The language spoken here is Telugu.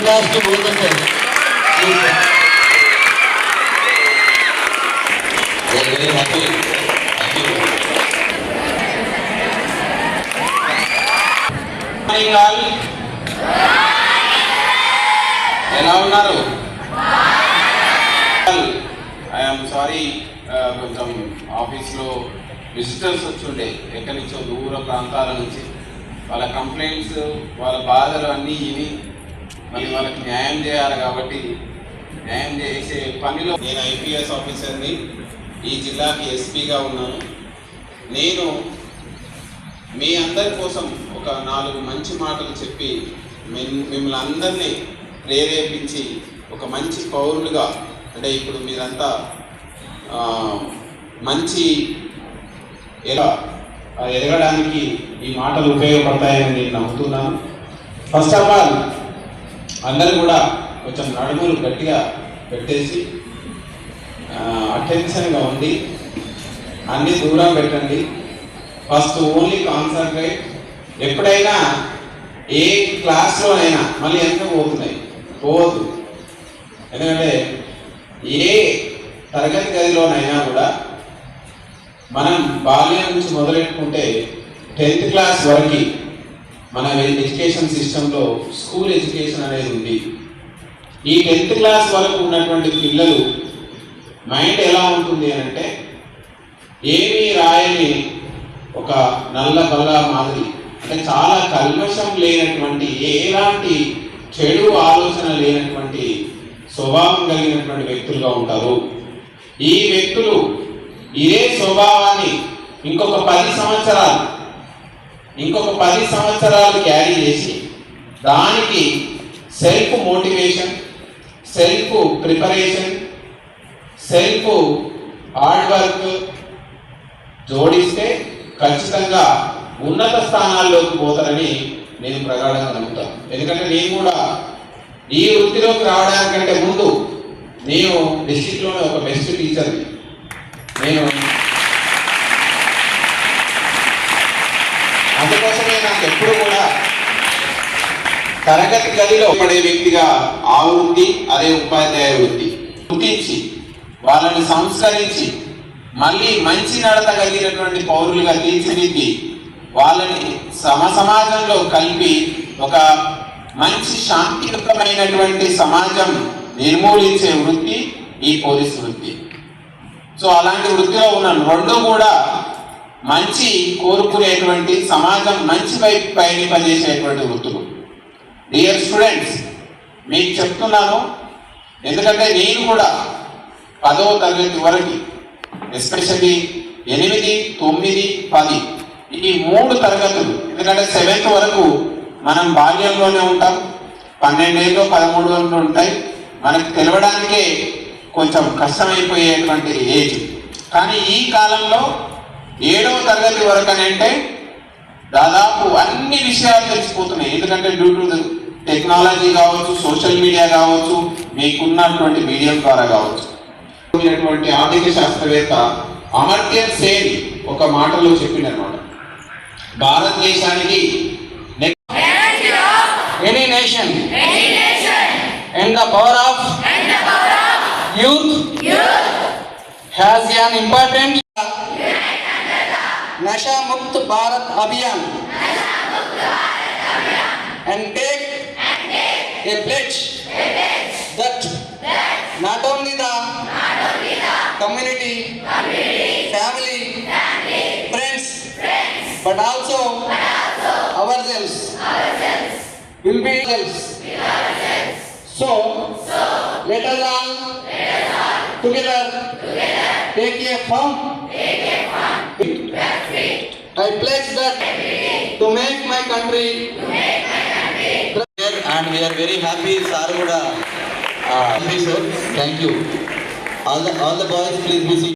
క్లాస్ టు బోధ హ్యాపీ ఎలా ఉన్నారు ఐఎమ్ సారీ కొంచెం ఆఫీస్లో విజిటర్స్ ఉండే ఎక్కడి నుంచో దూర ప్రాంతాల నుంచి వాళ్ళ కంప్లైంట్స్ వాళ్ళ బాధలు అన్నీ ఇవి మళ్ళీ వాళ్ళకి న్యాయం చేయాలి కాబట్టి న్యాయం చేసే పనిలో నేను ఐపీఎస్ ఆఫీసర్ని ఈ జిల్లాకి ఎస్పీగా ఉన్నాను. నేను మీ అందరి కోసం ఒక నాలుగు మంచి మాటలు చెప్పి మిమ్మల్ని అందరినీ ప్రేరేపించి ఒక మంచి పౌరులుగా అంటే ఇప్పుడు మీరంతా మంచి ఎలా ఎదగడానికి ఈ మాటలు ఉపయోగపడతాయని నేను నమ్ముతున్నాను. ఫస్ట్ ఆఫ్ ఆల్ అందరూ కూడా కొంచెం నడుములు గట్టిగా పెట్టేసి అటెన్షన్గా ఉండి అన్ని దూరం పెట్టండి. ఫస్ట్ ఓన్లీ కాన్సన్ట్రేట్ ఎప్పుడైనా ఏ క్లాస్లోనైనా మళ్ళీ ఎంత పోతున్నాయి. పోవద్దు. ఎందుకంటే ఏ తరగతి గదిలోనైనా కూడా మనం బాల్యం నుంచి మొదలెట్టుకుంటే టెన్త్ క్లాస్ వరకు మన ఎడ్యుకేషన్ సిస్టంలో స్కూల్ ఎడ్యుకేషన్ అనేది ఉంది. ఈ టెన్త్ క్లాస్ వరకు ఉన్నటువంటి పిల్లలు మైండ్ ఎలా ఉంటుంది అని అంటే ఏమీ రాయని ఒక నల్ల బల్ల మాదిరి అంటే చాలా కల్మషం లేనటువంటి ఎలాంటి చెడు ఆలోచన లేనటువంటి స్వభావం కలిగినటువంటి వ్యక్తులుగా ఉంటారు. ఈ వ్యక్తులు ఇదే స్వభావాన్ని ఇంకొక పది సంవత్సరాలు ఇంకొక పది సంవత్సరాలు క్యారీ చేసి దానికి self motivation self preparation self hard work జోడిస్తే ఖచ్చితంగా ఉన్నత స్థానాల్లోకి పోతారని నేను ప్రగాఢంగా నమ్ముతాను. ఎందుకంటే నేను కూడా ఈ వృత్తిలోకి రావడానికంటే ముందు నేను డిస్టిక్లోనే ఒక బెస్ట్ టీచర్ని. నేను అందుకోసమే నాకు ఎప్పుడు కూడా తరగతి గదిలో పడే వ్యక్తిగా ఆ వృత్తి అదే ఉపాధ్యాయ వృత్తి గుర్తించి వాళ్ళని సంస్కరించి మళ్ళీ మంచి నడత కలిగినటువంటి పౌరులుగా తీర్చిదిద్ది వాళ్ళని సమ సమాజంలో కలిపి ఒక మంచి శాంతియుతమైనటువంటి సమాజం నిర్మూలించే వృత్తి ఈ పోలీస్ వృత్తి. సో అలాంటి వృత్తిలో ఉన్న రెండు కూడా మంచి కోరుకునేటువంటి సమాజం మంచి వైపు పయనింపజేసేటువంటి వృత్తులు. డియర్ స్టూడెంట్స్ మీకు చెప్తున్నాను ఎందుకంటే నేను కూడా పదవ తరగతి వరకు ఎస్పెషల్లీ ఎనిమిది తొమ్మిది పది ఈ మూడు తరగతులు ఎందుకంటే సెవెంత్ వరకు మనం బాల్యంలోనే ఉంటాం పన్నెండేళ్ళు పదమూడు వందలు ఉంటాయి మనకు తెలవడానికే కొంచెం కష్టమైపోయేటువంటి ఏజ్ కానీ ఈ కాలంలో ఏడవ తరగతి వరకు అని అంటే దాదాపు అన్ని విషయాలు తెలిసిపోతున్నాయి. ఎందుకంటే డ్యూ టు టెక్నాలజీ కావచ్చు సోషల్ మీడియా కావచ్చు మీకున్నటువంటి మీడియం ద్వారా కావచ్చు. ఆర్థిక శాస్త్రవేత్త అమర్త్య సేన్ ఒక మాటలో చెప్పిండనమాట భారతదేశానికి any nation, and the power of youth, has an important Nasha Mukt Bharat Abhiyan and take, and take a pledge, a pledge that, that not only the, not only the community, community family, family friends, friends but, also but also ourselves, ourselves will be ourselves. So, so let us all, let us all together take a firm I pledge that to make my country To make my country. and we are very happy. కూడా uh, thank you. All the all the boys please be seated